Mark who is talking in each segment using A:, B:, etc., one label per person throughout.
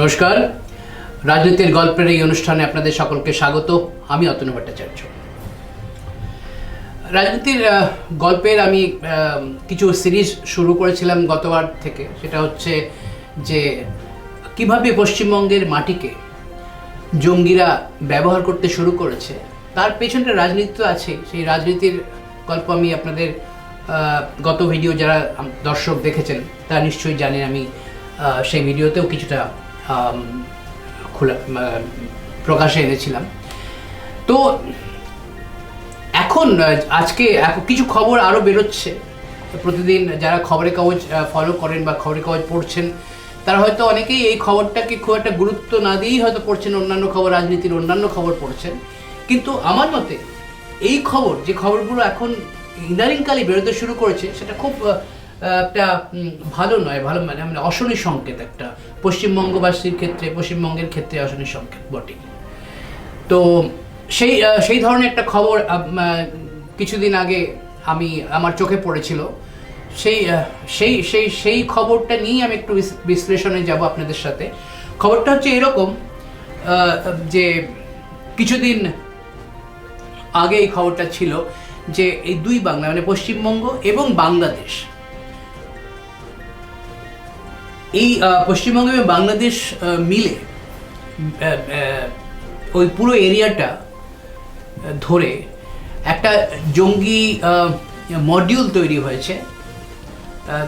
A: নমস্কার। রাজনীতির গল্পের এই অনুষ্ঠানে আপনাদের সকলকে স্বাগত। আমি অতনু ভট্টাচার্য। রাজনীতির গল্পের আমি কিছু সিরিজ শুরু করেছিলাম গতবার থেকে। সেটা হচ্ছে যে, কীভাবে পশ্চিমবঙ্গের মাটিকে জঙ্গিরা ব্যবহার করতে শুরু করেছে, তার পেছনটা রাজনীতি তো আছে সেই রাজনীতির গল্প আমি আপনাদের গত ভিডিও যারা দর্শক দেখেছেন, তারা নিশ্চয়ই জানেন আমি সেই ভিডিওতেও কিছুটা খোলা প্রকাশে এনেছিলাম। তো এখন আজকে কিছু খবর আরও বেরোচ্ছে। প্রতিদিন যারা খবরের কাগজ ফলো করেন বা খবরের কাগজ পড়ছেন, তারা হয়তো অনেকেই এই খবরটাকে খুব একটা গুরুত্ব না দিয়েই হয়তো পড়ছেন অন্যান্য খবর, রাজনীতির অন্যান্য খবর পড়ছেন। কিন্তু আমার মতে, এই খবর, যে খবরগুলো এখন ইদানিংকালে বেরোতে শুরু করেছে, সেটা খুব একটা ভালো নয়, ভালো মানে মানে অশনি সংকেত একটা। পশ্চিমবঙ্গবাসীর ক্ষেত্রে, পশ্চিমবঙ্গের ক্ষেত্রে অশনি সংকেত বটে তো সেই সেই ধরনের একটা খবর কিছুদিন আগে আমি, আমার চোখে পড়েছিল। সেই সেই সেই সেই খবরটা নিয়েই আমি একটু বিশ্লেষণে যাব আপনাদের সাথে। খবরটা হচ্ছে এরকম যে কিছুদিন আগে এই খবরটা ছিল যে এই দুই বাংলা মানে পশ্চিমবঙ্গ এবং বাংলাদেশ এই পশ্চিমবঙ্গ এবং বাংলাদেশ মিলে ওই পুরো এরিয়াটা ধরে একটা জঙ্গি মডিউল তৈরি হয়েছে।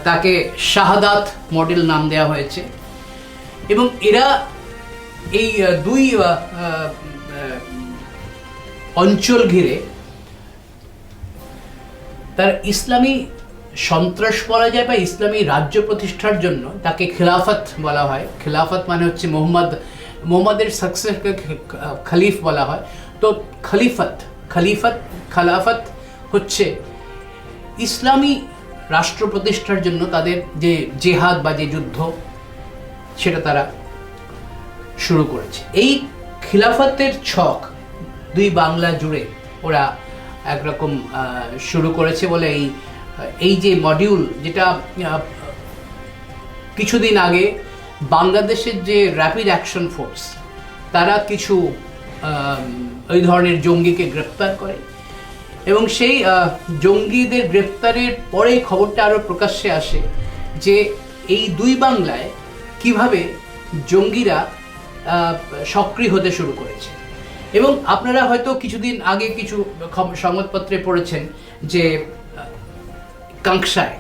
A: তাকে শাহাদাত মডেল নাম দেওয়া হয়েছে। এবং এরা এই দুই অঞ্চল ঘিরে তার ইসলামী সন্ত্রাস বলা যায় বা ইসলামী রাজ্য প্রতিষ্ঠার জন্য তাকে খেলাফত বলা হয়। খেলাফত মানে হচ্ছে মোহাম্মদ, মোহাম্মদের সাকসেসকে খলিফ বলা হয়। তো খলিফত খলিফত, খালাফত হচ্ছে ইসলামী রাষ্ট্র প্রতিষ্ঠার জন্য তাদের যে জেহাদ বা যে যুদ্ধ, সেটা তারা শুরু করেছে। এই খিলাফতের ছক দুই বাংলা জুড়ে ওরা একরকম শুরু করেছে বলে এই এই যে মডিউল যেটা কিছুদিন আগে বাংলাদেশের যে র্যাপিড অ্যাকশন ফোর্স তারা কিছু ওই ধরনের জঙ্গিকে গ্রেপ্তার করে এবং সেই জঙ্গিদের গ্রেপ্তারের পরেই খবরটা আরও প্রকাশ্যে আসে যে এই দুই বাংলায় কীভাবে জঙ্গিরা সক্রিয় হতে শুরু করেছে। এবং আপনারা হয়তো কিছুদিন আগে কিছু সংবাদপত্রে পড়েছেন যে কাংসায়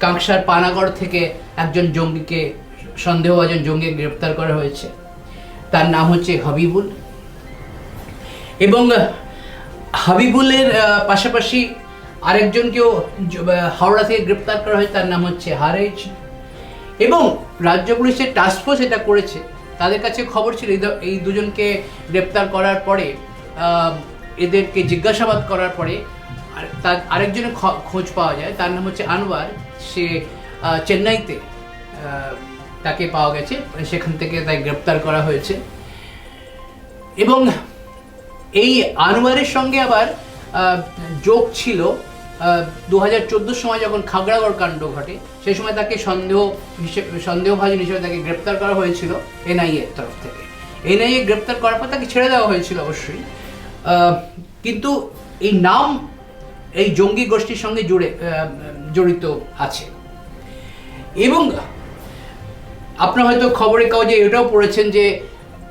A: কাংসার পানাগড় থেকে একজন জঙ্গিকে, সন্দেহভাজন জঙ্গি গ্রেপ্তার করা হয়েছে। তার নাম হচ্ছে হাবিবুল। এবং হাবিবুলের পাশাপাশি আরেকজনকেও হাওড়া থেকে গ্রেপ্তার করা হয়েছে, তার নাম হচ্ছে হারেজ। এবং রাজ্য পুলিশের টাস্কফোর্স এটা করেছে। তাদের কাছে খবর ছিল, এই দুজনকে গ্রেপ্তার করার পরে এদেরকে জিজ্ঞাসাবাদ করার পরে তার আরেকজনের খোঁজ পাওয়া যায়, তার নাম হচ্ছে আনোয়ার। সে চেন্নাইতে তাকে পাওয়া গেছে সেখান থেকে তাই গ্রেপ্তার করা হয়েছে। এবং এই আনোয়ারের সঙ্গে আবার যোগ ছিল দু হাজার সময় যখন খাগড়াগড় কাণ্ড ঘটে, সেই সময় তাকে সন্দেহ হিসেবে, সন্দেহভাজন হিসেবে তাকে গ্রেপ্তার করা হয়েছিল এনআইএ তরফ থেকে। এনআইএ গ্রেপ্তার করার পর তাকে ছেড়ে দেওয়া হয়েছিল অবশ্যই। কিন্তু এই নাম এই জঙ্গি গোষ্ঠীর সঙ্গে জুড়ে জড়িত আছে। এবং আপনারা হয়তো খবরের কাগজে এটাও পড়েছেন যে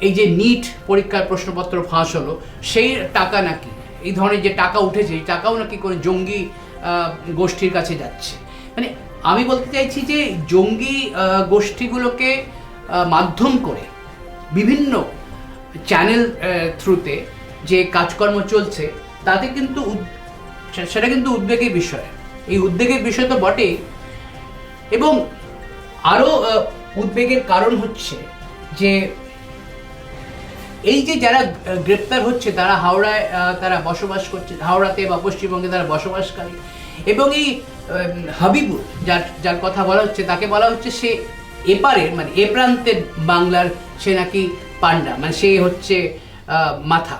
A: এই যে নিট পরীক্ষার প্রশ্নপত্র ফাঁস হলো, সেই টাকা নাকি, এই ধরনের যে টাকা উঠেছে, এই টাকাও নাকি করে জঙ্গি গোষ্ঠীর কাছে যাচ্ছে। মানে আমি বলতে চাইছি যে জঙ্গি গোষ্ঠীগুলোকে মাধ্যম করে বিভিন্ন চ্যানেল থ্রুতে যে কাজকর্ম চলছে, তাতে কিন্তু সেটা কিন্তু উদ্বেগের বিষয়। এই উদ্বেগের বিষয় তো বটেই। এবং আরও উদ্বেগের কারণ হচ্ছে যে, এই যে যারা গ্রেপ্তার হচ্ছে, তারা হাওড়ায় তারা বসবাস করছে, হাওড়াতে বা পশ্চিমবঙ্গে তারা বসবাসকারী। এবং এই হাবিবুর, যার যার কথা বলা হচ্ছে, তাকে বলা হচ্ছে সে এপারের মানে এ প্রান্তের বাংলার সে নাকি পান্ডা মানে সে হচ্ছে মাথা।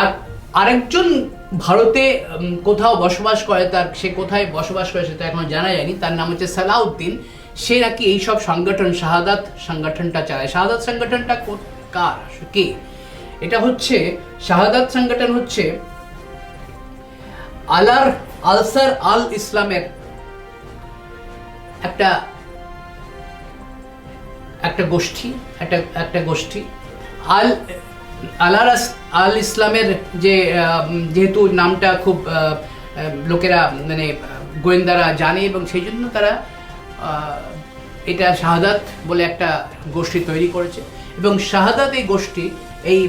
A: আর আরেকজন ভারতে কোথাও বসবাস করে তার, সে কোথায় বসবাস করে সেটা এখনও জানা যায়নি। তার নাম হচ্ছে সালাউদ্দিন। সে নাকি এইসব সংগঠন, শাহাদাত সংগঠনটা চালায়। শাহাদাত সংগঠনটা কার? কে? এটা হচ্ছে, শাহাদাত সংগঠন হচ্ছে আলার, আলসার আল ইসলামের একটা একটা গোষ্ঠী, একটা একটা গোষ্ঠী। আল আলার আল ইসলামের যে যেহেতু নামটা খুব লোকেরা মানে গোয়েন্দারা জানে এবং সেই জন্য তারা এটা শাহাদাত বলে একটা গোষ্ঠী তৈরি করেছে। এবং শাহাদাত এই গোষ্ঠী এই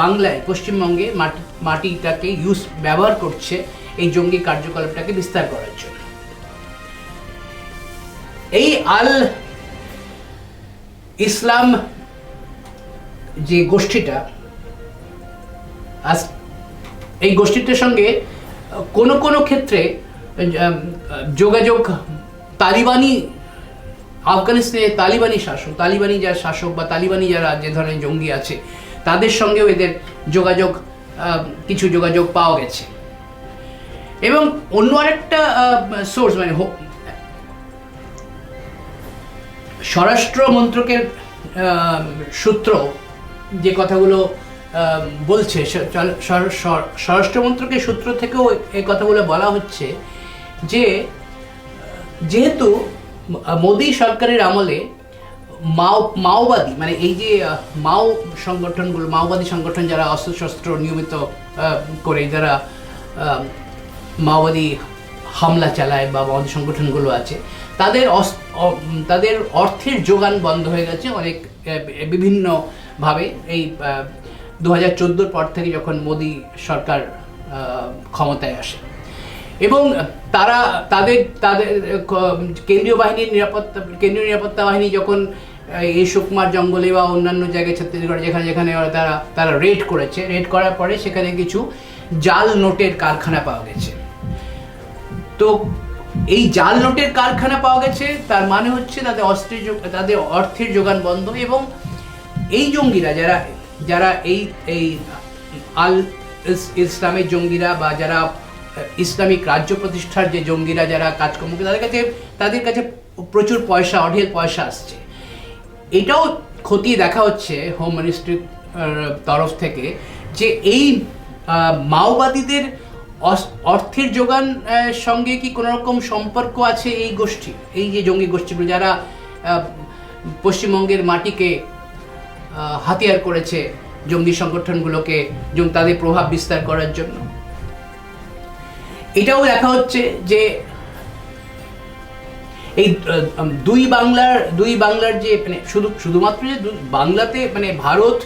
A: বাংলায়, পশ্চিমবঙ্গে মাটি, মাটিটাকে ইউজ, ব্যবহার করছে এই জঙ্গি কার্যকলাপটাকে বিস্তার করার জন্য। এই আল ইসলাম যে গোষ্ঠীটা, আজ এই গোষ্ঠীটার সঙ্গে কোনো কোনো ক্ষেত্রে যোগাযোগ তালিবানি, আফগানিস্তানে তালিবানি শাসক, তালিবানি যারা শাসক বা তালিবানি যারা যে ধরনের জঙ্গি আছে, তাদের সঙ্গেও এদের যোগাযোগ কিছু যোগাযোগ পাওয়া গেছে। এবং অন্য আরেকটা সোর্স মানে স্বরাষ্ট্র মন্ত্রকের সূত্র যে কথাগুলো বলছে স- চ- স্বর- স্বর- স্বরাষ্ট্র মন্ত্রকের সূত্র থেকেও এই কথাগুলো বলা হচ্ছে যে যেহেতু মোদী সরকারের আমলে মাও মাওবাদী মানে এই যে মাও সংগঠনগুলো মাওবাদী সংগঠন যারা অস্ত্রশস্ত্র নিয়মিত করে যারা মাওবাদী হামলা চালায় বা মাওবাদী সংগঠনগুলো আছে তাদের তাদের অর্থের যোগান বন্ধ হয়ে গেছে। অনেক আহ, বিভিন্নভাবে এই দু হাজার চোদ্দোর পর থেকে যখন মোদী সরকার ক্ষমতায় আসে। এবং তারা তাদের তাদের কেন্দ্রীয় বাহিনীর নিরাপত্তা, কেন্দ্রীয় নিরাপত্তা বাহিনী যখন এই সুকুমার জঙ্গলে বা অন্যান্য জায়গায় ছত্তিশগড় যেখানে যেখানে তারা তারা রেড করেছে রেড করার পরে সেখানে কিছু জাল নোটের কারখানা পাওয়া গেছে। তো এই জাল নোটের কারখানা পাওয়া গেছে, তার মানে হচ্ছে তাদের অস্ত্রের তাদের অর্থের যোগান বন্ধ এবং এই জঙ্গিরা যারা যারা এই এই আল ইসলামের জঙ্গিরা বা যারা ইসলামিক রাজ্য প্রতিষ্ঠার যে জঙ্গিরা যারা কাজকর্ম করে, তাদের কাছে তাদের কাছে প্রচুর পয়সা, অঢেল পয়সা আসছে। এটাও খতিয়ে দেখা হচ্ছে হোম মিনিস্ট্রির তরফ থেকে যে এই মাওবাদীদের অর্থের যোগান সঙ্গে কি কোনো রকম সম্পর্ক আছে এই গোষ্ঠী, এই যে জঙ্গি গোষ্ঠীগুলো যারা পশ্চিমবঙ্গের মাটিকে হাতিয়ার করেছে জঙ্গি সংগঠনগুলোকে এবং তাদের প্রভাব বিস্তার করার জন্য। এটাও দেখা হচ্ছে যে এই দুই বাংলার দুই বাংলার যে মানে শুধু, শুধুমাত্র যে বাংলাতে মানে ভারত,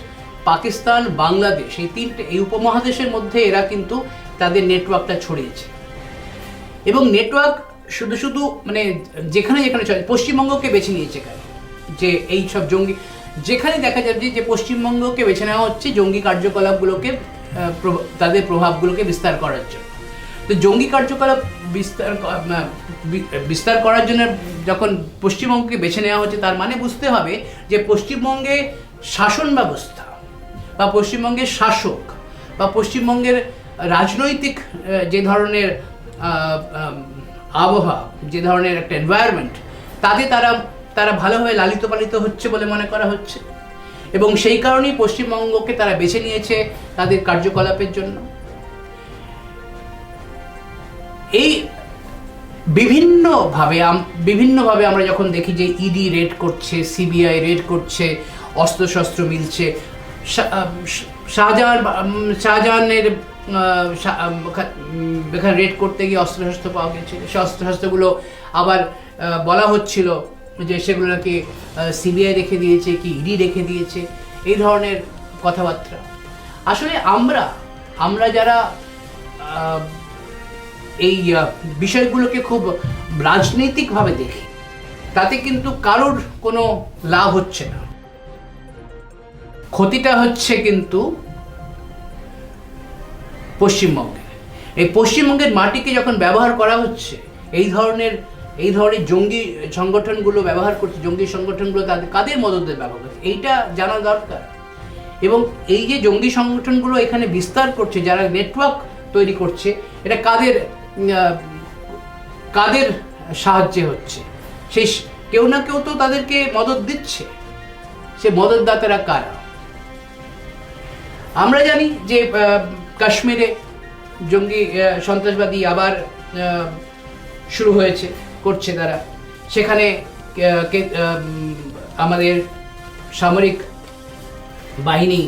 A: পাকিস্তান, বাংলাদেশ এই তিনটে, এই উপমহাদেশের মধ্যে এরা কিন্তু তাদের নেটওয়ার্কটা ছড়িয়েছে। এবং নেটওয়ার্ক শুধু শুধু মানে যেখানে যেখানে চলে পশ্চিমবঙ্গকে বেছে নিয়েছে যে এই সব জঙ্গি যেখানে দেখা যাবে যে পশ্চিমবঙ্গকে বেছে নেওয়া হচ্ছে জঙ্গি কার্যকলাপগুলোকে তাদের প্রভাবগুলোকে বিস্তার করার জন্য। তো জঙ্গি কার্যকলাপ বিস্তার বিস্তার করার জন্য যখন পশ্চিমবঙ্গকে বেছে নেওয়া হচ্ছে, তার মানে বুঝতে হবে যে, পশ্চিমবঙ্গে শাসন ব্যবস্থা বা পশ্চিমবঙ্গের শাসক বা পশ্চিমবঙ্গের রাজনৈতিক যে ধরনের আবহাওয়া, যে ধরনের একটা এনভায়রনমেন্ট তাতে তারা তারা ভালোভাবে লালিত পালিত হচ্ছে বলে মনে করা হচ্ছে। এবং সেই কারণেই পশ্চিমবঙ্গকে তারা বেছে নিয়েছে তাদের কার্যকলাপের জন্য। এই বিভিন্নভাবে বিভিন্নভাবে আমরা যখন দেখি যে ইডি রেড করছে সিবিআই রেড করছে, অস্ত্রশস্ত্র মিলছে শাহজাহান শাহজাহানের এখানে রেড করতে গিয়ে অস্ত্রশস্ত্র পাওয়া গেছে সে অস্ত্রশস্ত্রগুলো আবার বলা হচ্ছিল যে সেগুলোকে সিবিআই রেখে দিয়েছে কি ইডি রেখে দিয়েছে, এই ধরনের কথাবার্তা। আসলে আমরা আমরা যারা এই বিষয়গুলোকে খুব রাজনৈতিকভাবে দেখি, তাতে কিন্তু কারোর কোনো লাভ হচ্ছে না। ক্ষতিটা হচ্ছে কিন্তু পশ্চিমবঙ্গের এই পশ্চিমবঙ্গের মাটিকে যখন ব্যবহার করা হচ্ছে, এই ধরনের এই ধরনের জঙ্গি সংগঠনগুলো ব্যবহার করছে, জঙ্গি সংগঠনগুলো তাদের, কাদের মদতে ব্যবহার করছে, এইটা জানা দরকার। এবং এই যে জঙ্গি সংগঠনগুলো এখানে বিস্তার করছে, যারা নেটওয়ার্ক তৈরি করছে, এটা কাদের কাদের সাহায্যে হচ্ছে? সেই কেউ না কেউ তো তাদেরকে মদত দিচ্ছে। সে মদতদাতারা কারা? আমরা জানি যে কাশ্মীরে জঙ্গি সন্ত্রাসবাদী আবার শুরু হয়েছে। করছে তারা। সেখানে আমাদের সামরিক বাহিনী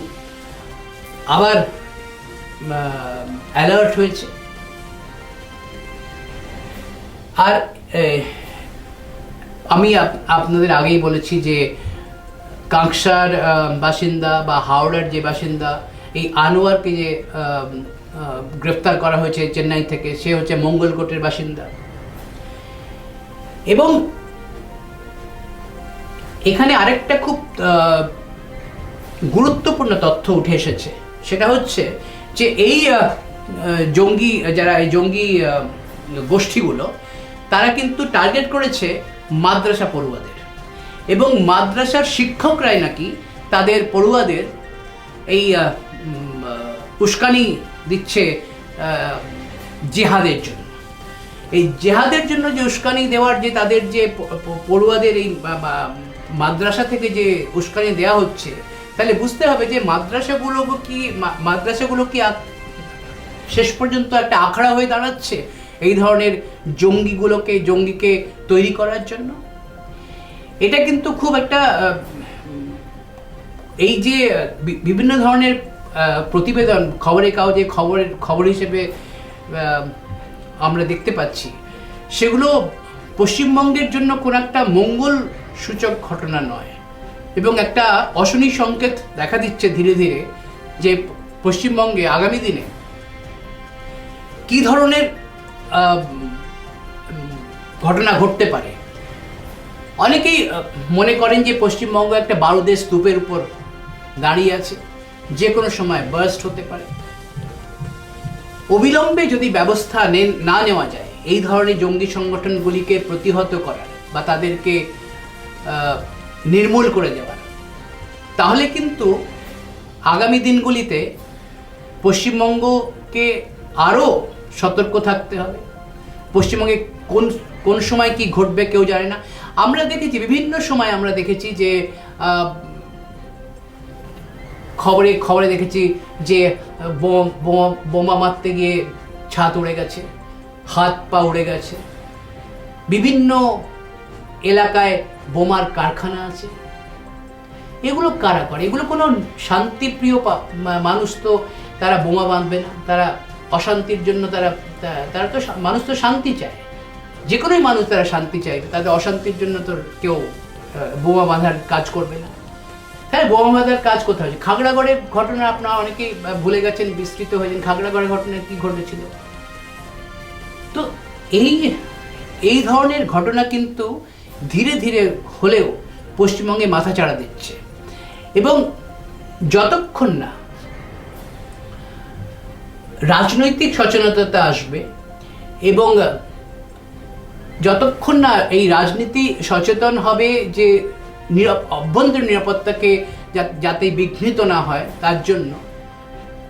A: আবার অ্যালার্ট হয়েছে। আর আমি আপনাদের আগেই বলেছি যে কাঁকসার বাসিন্দা বা হাওড়ার যে বাসিন্দা, এই আনোয়ারকে যে গ্রেফতার করা হয়েছে চেন্নাই থেকে, সে হচ্ছে মঙ্গলকোটের বাসিন্দা। এবং এখানে আরেকটা খুব গুরুত্বপূর্ণ তথ্য উঠে এসেছে। সেটা হচ্ছে যে এই জঙ্গি, যারা এই জঙ্গি গোষ্ঠীগুলো, তারা কিন্তু টার্গেট করেছে মাদ্রাসা পড়ুয়াদের। এবং মাদ্রাসার শিক্ষকরাই নাকি তাদের পড়ুয়াদের এই উস্কানি দিচ্ছে জিহাদের জন্য। এই জেহাদের জন্য যে উস্কানি দেওয়ার যে তাদের যে পড়ুয়াদের এই মাদ্রাসা থেকে যে উস্কানি দেওয়া হচ্ছে, তাহলে বুঝতে হবে যে মাদ্রাসাগুলো কি মাদ্রাসাগুলো কি শেষ পর্যন্ত একটা আখড়া হয়ে দাঁড়াচ্ছে এই ধরনের জঙ্গিগুলোকে, জঙ্গিকে তৈরি করার জন্য? এটা কিন্তু খুব একটা এই যে বিভিন্ন ধরনের প্রতিবেদন খবরের কাগজে খবরের খবর হিসেবে আমরা দেখতে পাচ্ছি। সেগুলো পশ্চিমবঙ্গের জন্য কোনো একটা মঙ্গল সূচক ঘটনা নয়। এবং একটা অশনি সংকেত দেখা দিচ্ছে ধীরে ধীরে যে পশ্চিমবঙ্গে আগামী দিনে কি ধরনের ঘটনা ঘটতে পারে। অনেকেই মনে করেন যে পশ্চিমবঙ্গ একটা বারুদের স্তূপের উপর দাঁড়িয়ে আছে। যে কোনো সময় বার্স্ট হতে পারে। অবিলম্বে যদি ব্যবস্থা নে- নেওয়া যায়, এই ধরনের জঙ্গি সংগঠনগুলিকে প্রতিহত করার বা তাদেরকে নির্মূল করে দেওয়ার। তাহলে কিন্তু আগামী দিনগুলিতে পশ্চিমবঙ্গকে আরও সতর্ক থাকতে হবে। পশ্চিমবঙ্গে কোন কোন সময় কি ঘটবে কেউ জানে না। আমরা দেখেছি, বিভিন্ন সময় আমরা দেখেছি যে খবরে খবরে দেখেছি যে বোম মারতে গিয়ে ছাদ উড়ে গেছে, হাত পা উড়ে গেছে। বিভিন্ন এলাকায় বোমার কারখানা আছে। এগুলো কারা করে? এগুলো কোনো শান্তিপ্রিয় মানুষ তো তারা বোমা বাঁধবে না। তারা অশান্তির জন্য তারা তারা তো মানুষ তো শান্তি চায়। যে কোনোই মানুষ তারা শান্তি চায় তাদের অশান্তির জন্য তো কেউ বোমা বাঁধার কাজ করবে না। হ্যাঁ বোমা বাঁধার কাজ কোথায় হয়েছে? খাগড়াগড়ের ঘটনা আপনারা অনেকেই ভুলে গেছেন, বিস্তৃত হয়েছেন। খাগড়াগড়ের ঘটনা কি ঘটেছিল? তো এই এই ধরনের ঘটনা কিন্তু ধীরে ধীরে হলেও পশ্চিমবঙ্গে মাথা চাড়া দিচ্ছে। এবং যতক্ষণ না রাজনৈতিক সচেতনতা আসবে এবং যতক্ষণ না এই রাজনীতি সচেতন হবে যে অভ্যন্তরীণ নিরাপত্তাকে যাতে বিঘ্নিত না হয়, তার জন্য।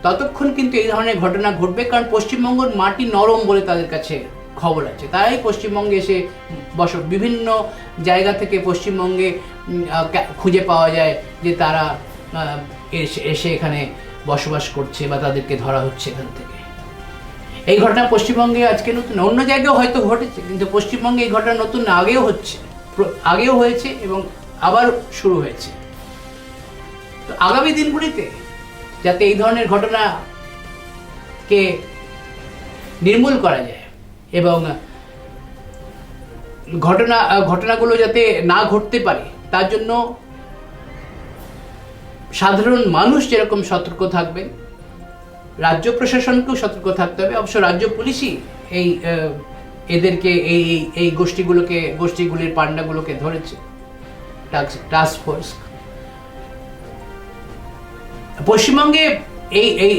A: ততক্ষণ কিন্তু এই ধরনের ঘটনা ঘটবে, কারণ পশ্চিমবঙ্গের মাটি নরম বলে তাদের কাছে খবর আছে। তারাই পশ্চিমবঙ্গে এসে বস বিভিন্ন জায়গা থেকে পশ্চিমবঙ্গে খুঁজে পাওয়া যায় যে তারা এসে এখানে বসবাস করছে বা তাদেরকে ধরা হচ্ছে এখান থেকে। এই ঘটনা পশ্চিমবঙ্গে আজকে নতুন, অন্য জায়গায় হয়তো ঘটেছে, কিন্তু পশ্চিমবঙ্গে এই ঘটনা নতুন আগেও হচ্ছে আগেও হয়েছে এবং আবার শুরু হয়েছে। তো আগামী দিনগুলিতে যাতে এই ধরনের ঘটনাকে নির্মূল করা যায় এবং ঘটনা, ঘটনাগুলো যাতে না ঘটতে পারে, তার জন্য সাধারণ মানুষ যেরকম সতর্ক থাকবেন, রাজ্য প্রশাসনকেও সতর্ক থাকতে হবে। অবশ্য রাজ্য পুলিশই এই, এদেরকে, এই, এই- গোষ্ঠীগুলোকে, গোষ্ঠীগুলির পান্ডাগুলোকে ধরেছে। টাস্ক ফোর্স পশ্চিমবঙ্গে এই এই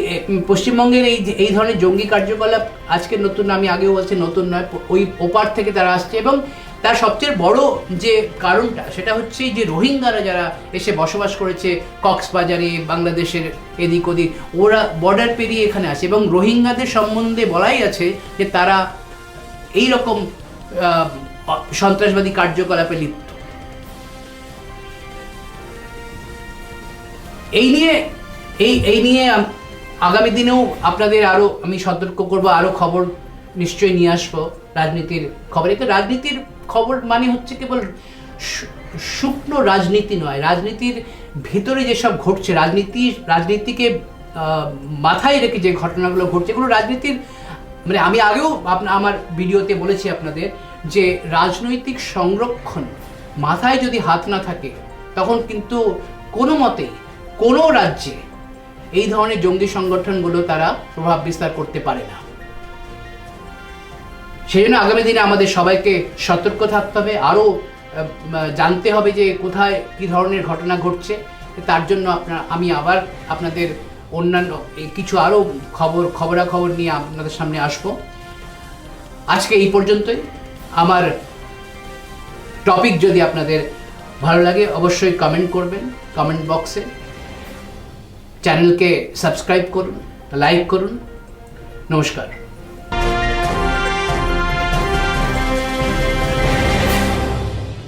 A: পশ্চিমবঙ্গের এই এই ধরনের জঙ্গি কার্যকলাপ আজকে নতুন, আমি আগেও বলছি নতুন নয়, ওই ওপার থেকে তারা আসছে এবং তার সবচেয়ে বড় যে কারণটা সেটা হচ্ছে যে রোহিঙ্গারা যারা এসে বসবাস করেছে কক্সবাজারে, বাংলাদেশের এদিক ওদিক, ওরা বর্ডার পেরিয়ে এখানে আসে এবং রোহিঙ্গাদের সম্বন্ধে বলাই আছে যে তারা এই রকম সন্ত্রাসবাদী কার্যকলাপে লিপ্ত। এই নিয়ে, এই এই নিয়ে আগামী দিনেও আপনাদের আরও আমি সতর্ক করব আরও খবর নিশ্চয়ই নিয়ে আসব রাজনীতির খবর। তো রাজনীতির খবর মানে হচ্ছে কেবল শুকনো রাজনীতি নয়, রাজনীতির ভিতরে যেসব ঘটছে, রাজনীতি, রাজনীতিকে মাথায় রেখে যে ঘটনাগুলো ঘটছে, এগুলো রাজনীতির মানে আমি আগেও আমার ভিডিওতে বলেছি আপনাদের যে রাজনৈতিক সংরক্ষণ মাথায় যদি হাত না থাকে, তখন কিন্তু কোনো মতেই কোনো রাজ্যে এই ধরনের জঙ্গি সংগঠনগুলো তারা প্রভাব বিস্তার করতে পারে না। সেই জন্য আগামী দিনে আমাদের সবাইকে সতর্ক থাকতে হবে, আরও জানতে হবে যে কোথায় কী ধরনের ঘটনা ঘটছে। তার জন্য আপনার, আমি আবার আপনাদের অন্যান্য কিছু আরও খবর, খবরাখবর নিয়ে আপনাদের সামনে আসব। আজকে এই পর্যন্তই। আমার টপিক যদি আপনাদের ভালো লাগে, অবশ্যই কমেন্ট করবেন, কমেন্ট বক্সে। চ্যানেলকে সাবস্ক্রাইব করুন লাইক করুন নমস্কার